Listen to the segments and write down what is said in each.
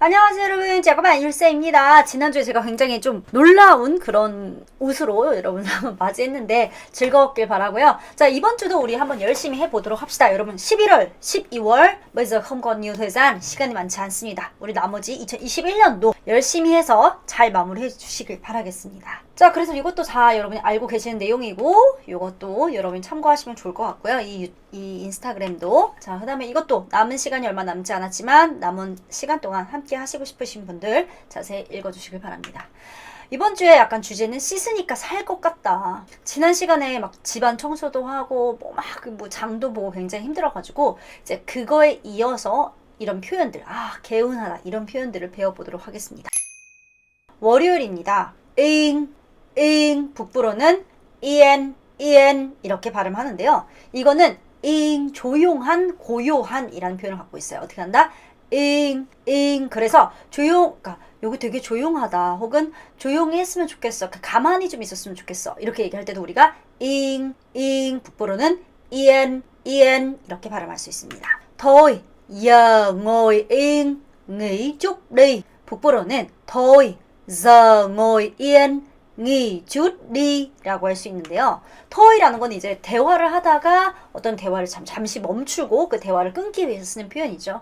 안녕하세요 여러분. 제가만 일세입니다. 지난주에 제가 굉장히 좀 놀라운 그런 옷으로 여러분 한번 맞이했는데 즐거웠길 바라고요. 자 이번 주도 우리 한번 열심히 해보도록 합시다. 여러분 11월 12월 먼저 컴건 뉴 회산 시간이 많지 않습니다. 우리 나머지 2021년도 열심히 해서 잘 마무리해 주시길 바라겠습니다 자 그래서 이것도 다 여러분이 알고 계시는 내용이고 이것도 여러분이 참고하시면 좋을 것 같고요 이, 유- 이 인스타그램도 자 그 다음에 이것도 남은 시간이 얼마 남지 않았지만 남은 시간 동안 함께 하시고 싶으신 분들 자세히 읽어주시길 바랍니다 이번 주에 약간 주제는 씻으니까 살 것 같다. 지난 시간에 막 집안 청소도 하고 뭐막뭐 장도 보고 굉장히 힘들어가지고 이제 그거에 이어서 이런 표현들 아 개운하다 이런 표현들을 배워보도록 하겠습니다. 월요일입니다. 잉, 잉 북부로는 이엔, 이엔 이렇게 발음하는데요. 이거는 잉 조용한 고요한이라는 표현을 갖고 있어요. 어떻게 한다? 잉, 잉. 그래서 조용, 그러니까 여기 되게 조용하다. 혹은 조용히 했으면 좋겠어. 그 가만히 좀 있었으면 좋겠어. 이렇게 얘기할 때도 우리가 잉, 잉. 북부로는 이엔, 이엔 이렇게 발음할 수 있습니다. thôi, giờ ngồi. 북부로는 thôi, giờ nghỉ chút đi 라고 할 수 있는데요. 토이라는 건 이제 대화를 하다가 어떤 대화를 잠, 잠시 멈추고 그 대화를 끊기 위해서 쓰는 표현이죠.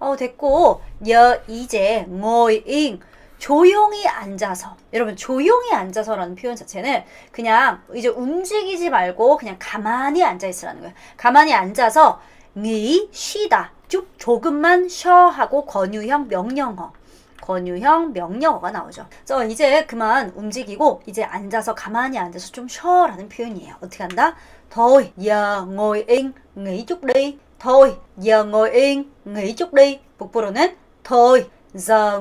어, 됐고, 여, 이제, ngồi 조용히 앉아서. 여러분, 조용히 앉아서라는 표현 자체는 그냥 이제 움직이지 말고 그냥 가만히 앉아 있으라는 거예요. 가만히 앉아서, nghỉ, 쉬다. 쭉 조금만 쉬어 하고 권유형 명령어. 권유형 명령어가 나오죠. 그래서 이제 그만 움직이고 이제 앉아서 가만히 앉아서 좀 쉬어라는 표현이에요. 어떻게 한다? Giờ ngồi yên, nghỉ chút đi. 북부로는 giờ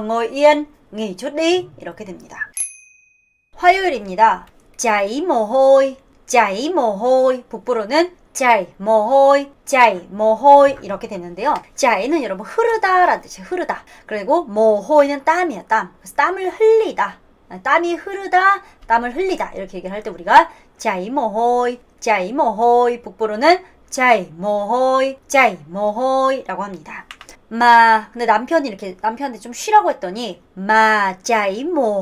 ngồi yên, nghỉ chút đi. 이렇게 됩니다. 화요일입니다. hôi, chảy mồ hôi. 북부로는 hôi, chảy mồ hôi 이렇게 되는데요. chảy 는 여러분 흐르다 라는 뜻이에요. 흐르다. 그리고 mồ hôi 는 땀이에요. 땀. 그래서 땀을 흘리다. 땀이 흐르다, 땀을 흘리다 이렇게 얘기를 할 때 우리가 hôi, chảy mồ hôi 북부로는 hôi, chảy mồ hoi라고 합니다. mà 근데 남편이 이렇게 남편한테 좀 쉬라고 했더니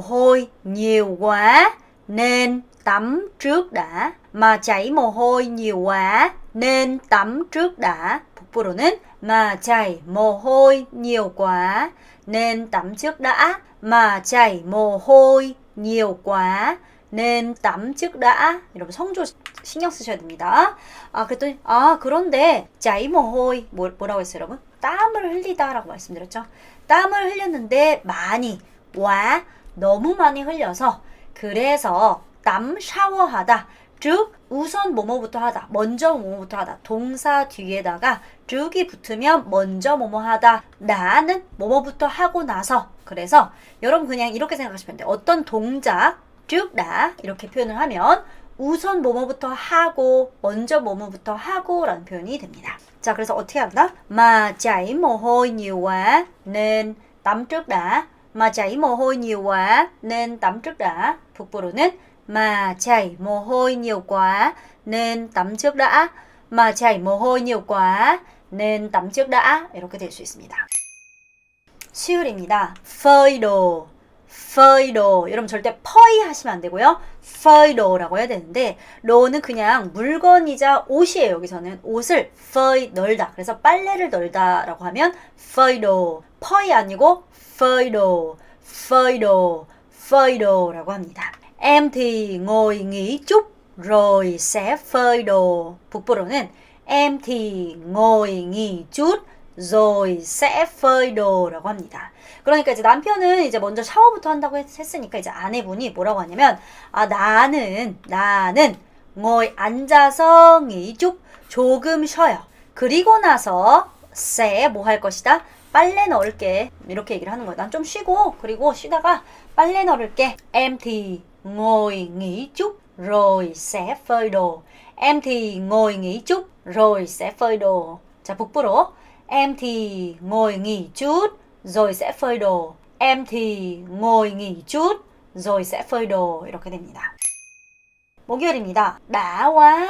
hôi nhiều quá nên tắm trước đã mà chảy mồ hôi nhiều quá nên tắm trước đã 북부로는 mà chảy mồ hôi nhiều quá nên tắm trước đã mà chảy mồ hôi nhiều quá tắm trước đã 여러분 성조 신경 쓰셔야 됩니다. 아 그랬더니 아 그런데 hôi 뭐, 뭐라고 했어요 여러분? 땀을 흘리다라고 말씀드렸죠. 땀을 흘렸는데 많이 와 너무 많이 흘려서 그래서 땀 샤워하다 즉 우선 뭐뭐부터 하다 먼저 뭐뭐부터 하다 동사 뒤에다가 즉이 붙으면 먼저 뭐뭐 하다 나는 뭐뭐부터 하고 나서 그래서 여러분 그냥 이렇게 생각하시면 돼요 어떤 동작 즉 나 이렇게 표현을 하면 우선 뭐뭐부터 하고 먼저 뭐뭐부터 하고 라는 표현이 됩니다. 자, 그래서 어떻게 한다? Mà chảy mồ hôi nhiều quá nên tắm. 북부로는 mà chảy mồ hôi nhiều quá nên tắm trước đã. Mà chảy mồ hôi nhiều quá nên tắm trước đã. 이렇게 될 수 있습니다. 수요일입니다. phơi đồ. 여러분 절대 퍼이 하시면 안 되고요. phơi đồ 라고 해야 되는데 로는 그냥 물건이자 옷이에요. 여기서는 옷을 phơi 널다. 그래서 빨래를 널다라고 하면 đồ. 퍼이 아니고 phơi đồ. phơi đồ. phơi đồ 라고 합니다. Em thì ngồi nghỉ chút rồi sẽ phơi đồ. 북부로는 em thì ngồi nghỉ chút rồi sẽ phơi đồ 라고 합니다. 그러니까 이제 남편은 이제 먼저 샤워부터 한다고 했, 했으니까 이제 아내분이 뭐라고 하냐면 아 나는 나는 ngồi 앉아서 nghỉ 조금 쉬어요. 그리고 나서 sẽ 뭐 할 것이다? 빨래 넣을게. 이렇게 얘기를 하는 거예요. 난 좀 쉬고 그리고 쉬다가 빨래 넣을게. Em thì ngồi nghỉ chút rồi sẽ phơi đồ. Em thì ngồi nghỉ chút rồi sẽ phơi đồ. 자, 북부로 Em thì ngồi nghỉ chút rồi sẽ phơi đồ. Em thì ngồi nghỉ chút rồi sẽ phơi đồ. 이렇게 됩니다. 목요일입니다. đã quá,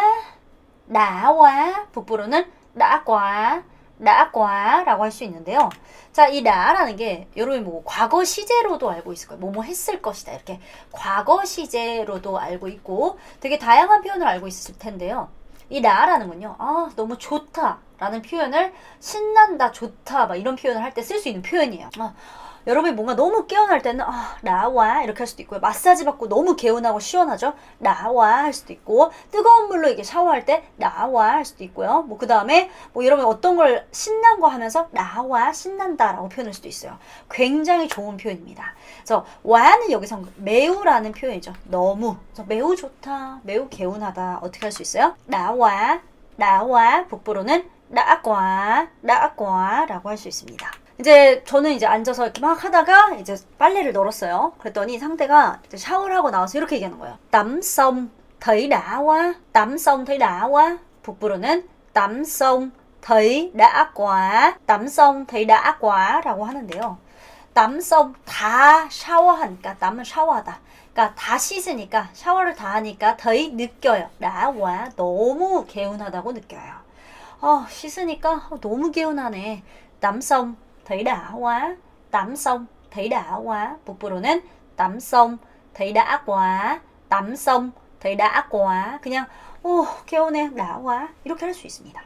đã quá. 북부로는 đã quá, Đã quá 라고 할 수 있는데요. 자, 이 나라는 게 여러분이 뭐 과거 시제로도 알고 있을 거예요. 뭐뭐 했을 것이다. 이렇게 과거 시제로도 알고 있고 되게 다양한 표현을 알고 있을 텐데요. 이 나라는 건요. 아, 너무 좋다. 라는 표현을 신난다, 좋다, 막 이런 표현을 할 때 쓸 수 있는 표현이에요. 아, 여러분이 뭔가 너무 깨어날 때는 아, 나와 이렇게 할 수도 있고요. 마사지 받고 너무 개운하고 시원하죠. 나와 할 수도 있고 뜨거운 물로 이게 샤워할 때 나와 할 수도 있고요. 뭐 그 다음에 뭐 여러분 어떤 걸 신난 거 하면서 나와 신난다라고 표현할 수도 있어요. 굉장히 좋은 표현입니다. 그래서 와는 여기서 매우라는 표현이죠. 너무 매우 좋다, 매우 개운하다 어떻게 할 수 있어요? 나와 나와 북부로는 나과 나과라고 할 수 있습니다. 이제 저는 이제 앉아서 이렇게 막 하다가 이제 빨래를 널었어요. 그랬더니 상대가 이제 샤워를 하고 나와서 이렇게 얘기하는 거예요. 땀 xong thấy đã quá. 땀 xong thấy. 북부로는 땀 xong thấy đã quá. 땀 xong thấy 라고 하는데요. 땀 xong 다 샤워하니까 땀은 샤워하다. 그러니까 다 씻으니까 샤워를 다 하니까 더이 느껴요. 나와 너무 개운하다고 느껴요. 아 씻으니까 어, 너무 개운하네. 땀 xong thấy đã quá. tắm xong thấy đã quá. 북부로는 tắm xong thấy đã quá. tắm xong thấy đã quá. 그냥 오 개운해 đã quá 이렇게 할 수 있습니다.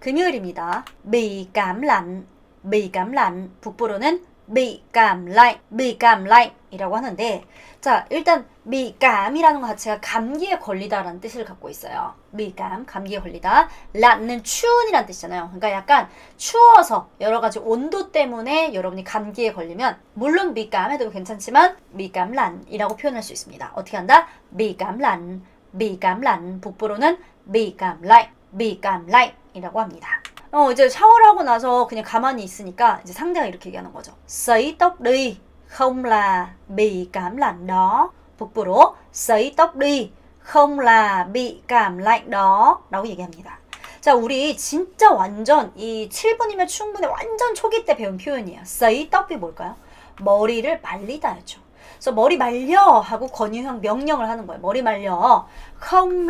금요일입니다. bị cảm lạnh, bị cảm lạnh. 북부로는 bị cảm lạnh, bị cảm lạnh 이라고 하는데 자 일단 미감이라는 것 자체가 감기에 걸리다라는 뜻을 갖고 있어요. 미감, 감기에 걸리다. 란는 추운이라는 뜻이잖아요. 그러니까 약간 추워서 여러 가지 온도 때문에 여러분이 감기에 걸리면 물론 미감 해도 괜찮지만 미감 란이라고 표현할 수 있습니다. 어떻게 한다? 미감 란, 미감 란. 북부로는 미감 라이, 미감 라이이라고 합니다. 어 이제 샤워를 하고 나서 그냥 가만히 있으니까 이제 상대가 이렇게 얘기하는 거죠. sấy tóc đi, không là bị cảm lạnh đó. 북부로 sấy tóc đi, không là bị cảm lạnh đó. 라고 얘기합니다. 자, 우리 진짜 완전 이 7분이면 충분히 완전 초기 때 배운 표현이에요. sấy tóc 이 뭘까요? 머리를 말리다였죠. 그래서 머리 말려 하고 권유형 명령을 하는 거예요. 머리 말려. không.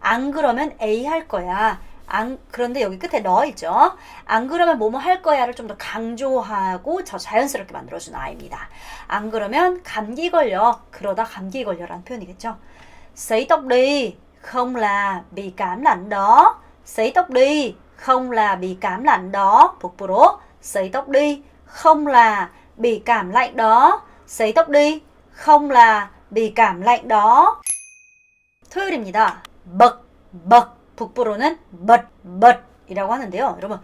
안 그러면 A 할 거야. 안 그런데 여기 끝에 너 있죠. 안 그러면 뭐뭐 할 거야를 좀 더 강조하고 저 자연스럽게 만들어준 아이입니다. 안 그러면 감기 걸려. 그러다 감기 걸려라는 표현이겠죠. Sấy tóc đi, không là bị cảm lạnh đó. Sấy tóc đi, không là bị cảm lạnh đó. 북부로 sấy tóc đi, không là bị cảm lạnh đó. Sấy tóc đi, không là bị cảm lạnh đó. 토요일입니다. bậc, bậc. 북부로는 but, but이라고 하는데요. 여러분,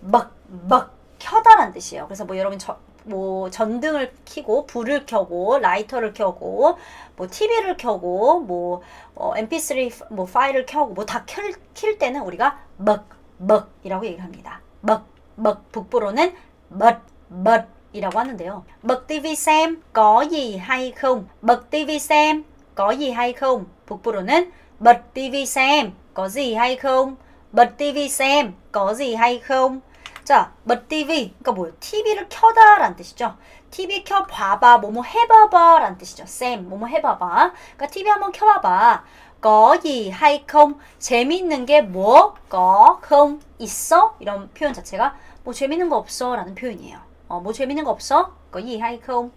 but, but 켜다란 뜻이에요. 그래서 뭐 여러분 저, 뭐 전등을 켜고 불을 켜고 라이터를 켜고 뭐 TV를 켜고 뭐 어, MP3 뭐 파일을 켜고 뭐다킬 때는 우리가 but, but이라고 얘기를 합니다. but, but 북부로는 but, but 이라고 하는데요. bật TV xem có gì hay không? bật TV xem có gì hay không? 북부로는 bật TV xem có gì hay không? bật TV xem có gì hay không? 자, bật TV 그러니까 뭐예요? TV를 켜다 라는 뜻이죠. TV 켜 봐봐, 뭐뭐 해봐봐 라는 뜻이죠. 쌤, 뭐뭐 해봐봐. 그러니까 TV 한번 켜봐봐. hay không? 재밌는 게 뭐? không? 있어? 이런 표현 자체가 뭐 재밌는 거 없어 라는 표현이에요. 어, 뭐 재밌는 거 없어? có gì hay không?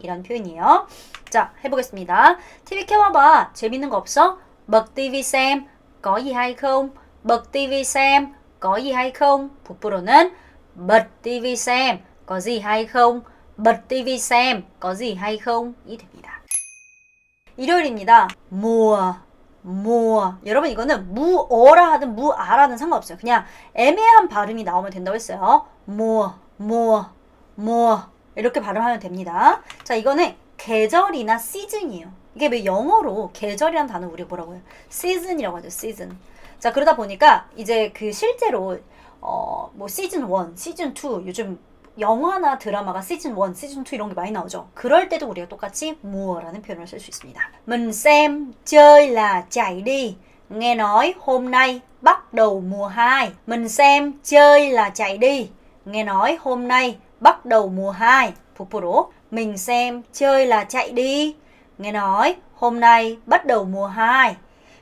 이런 표현이에요. 자, 해보겠습니다. TV 켜봐봐. 재밌는 거 없어? Bật TV xem. có gì hay không? bật TV xem. có gì hay không? 북부로는 bật TV xem. có gì hay không? bật TV xem. có gì hay không? 이 됩니다. 일요일입니다. mùa, mùa. 여러분 이거는 무어라 하든 무아라든 상관없어요. 그냥 애매한 발음이 나오면 된다고 했어요. mùa. 이렇게 발음하면 됩니다. 자, 이거는 계절이나 시즌이에요. 이게 왜 영어로 계절이라는 단어 우리 뭐라고 해요? 시즌이라고 하죠. 시즌. 자, 그러다 보니까 이제 그 실제로 어, 뭐 시즌 1, 시즌 2 요즘 영화나 드라마가 시즌 1, 시즌 2 이런 게 많이 나오죠. 그럴 때도 우리가 똑같이 무어라는 표현을 쓸 수 있습니다. Mình xem chơi là chạy đi. Nghe nói hôm nay bắt đầu mùa 2. Mình xem chơi là chạy đi. Nghe nói hôm nay bắt đầu mùa 2. 북부로 mình xem chơi là chạy đi. Nghe nói hôm nay bắt đầu mùa 2.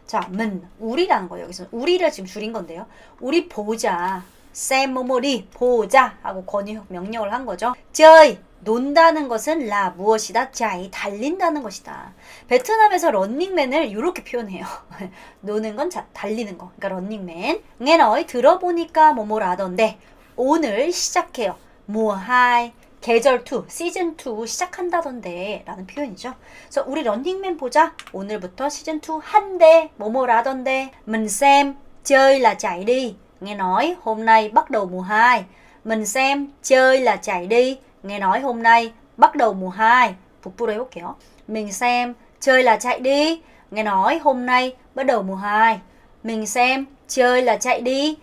자, 문, 우리라는 거예요. 여기서 우리를 지금 줄인 건데요. 우리 보자. 쌤 뭐뭐리 보자 하고 권유 명령을 한 거죠. 저이 논다는 것은 라 무엇이다? 자이 달린다는 것이다. 베트남에서 런닝맨을 이렇게 표현해요. 노는 건 자, 달리는 거. 그러니까 런닝맨. nghe 들어보니까 뭐뭐라던데 오늘 시작해요. 뭐하이 계절 2, 시즌 2 시작한다던데 라는 표현이죠. 그래서 우리 런닝맨 보자. 오늘부터 시즌 2 한대 뭐뭐라던데 mình xem chơi là chạy đi. Nghe nói hôm nay bắt đầu mùa 2. Mình xem chơi là chạy đi. Nghe nói hôm nay bắt đầu mùa 2. 북부로 해볼게요. Mình xem chơi là chạy đi. Nghe nói hôm nay bắt đầu mùa 2. Mình xem chơi là chạy đi.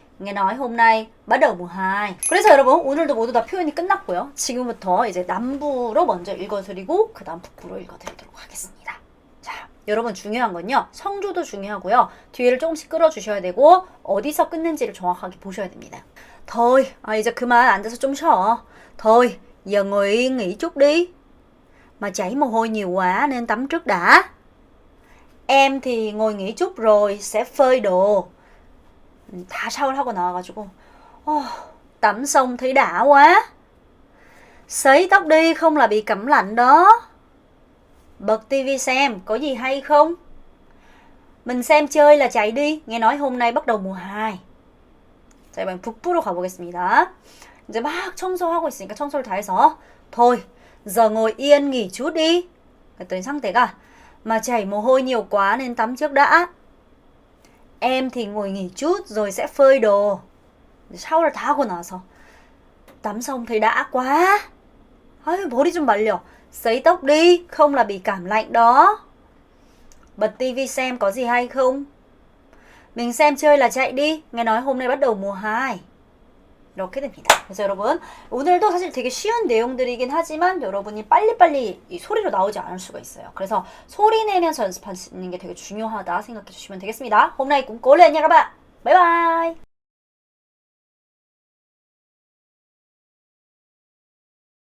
Bắt đầu mùa 2. 그래서 여러분 오늘도 모두 다 표현이 끝났고요. 지금부터 이제 남부로 먼저 읽어드리고 그 다음 북부로 읽어드리도록 하겠습니다. 자, 여러분 중요한 건요. 성조도 중요하고요. 뒤를 조금씩 끌어주셔야 되고 어디서 끊는지를 정확하게 보셔야 됩니다. thôi, 아, 이제 그만 앉아서 좀 쉬어. thôi, giờ ngồi nghỉ chút đi. Mà chảy mồ hôi nhiều trước đã. Em thì ngồi nghỉ chút rồi sẽ phơi đồ. 음, 다 샤워를 하고 나와가지고 어, tắm xong thấy đã quá. Sấy tóc đi không là bị cảm lạnh đó. Bật tivi xem có gì hay không? Mình xem chơi là chạy đi. nghe nói hôm nay bắt đầu mùa 2. 자, 이번 북부로 가보겠습니다. 이제 막 청소하고 있으니까 청소를 다 해서 thôi, giờ ngồi yên nghỉ chút đi. 그랬더니 상대가 mà chảy mồ hôi nhiều quá nên tắm trước đã. Em thì ngồi nghỉ chút rồi sẽ phơi đồ. 샤워를 다 하고 나서 tắm xong thấy đã quá. 아유, 머리 좀 말려. Sấy tóc đi, không là bị cảm lạnh đó. Bật tivi xem có gì hay không? Mình xem chơi là chạy đi. nghe nói hôm nay bắt đầu mùa 2. 이렇게 됩니다. 그래서 여러분 오늘도 사실 되게 쉬운 내용들이긴 하지만 여러분이 빨리빨리 이 소리로 나오지 않을 수가 있어요. 그래서 소리 내면서 연습하는 게 되게 중요하다 생각해 주시면 되겠습니다. 홈라인 꿈 꼴레 안녕 가봐. 바이바이.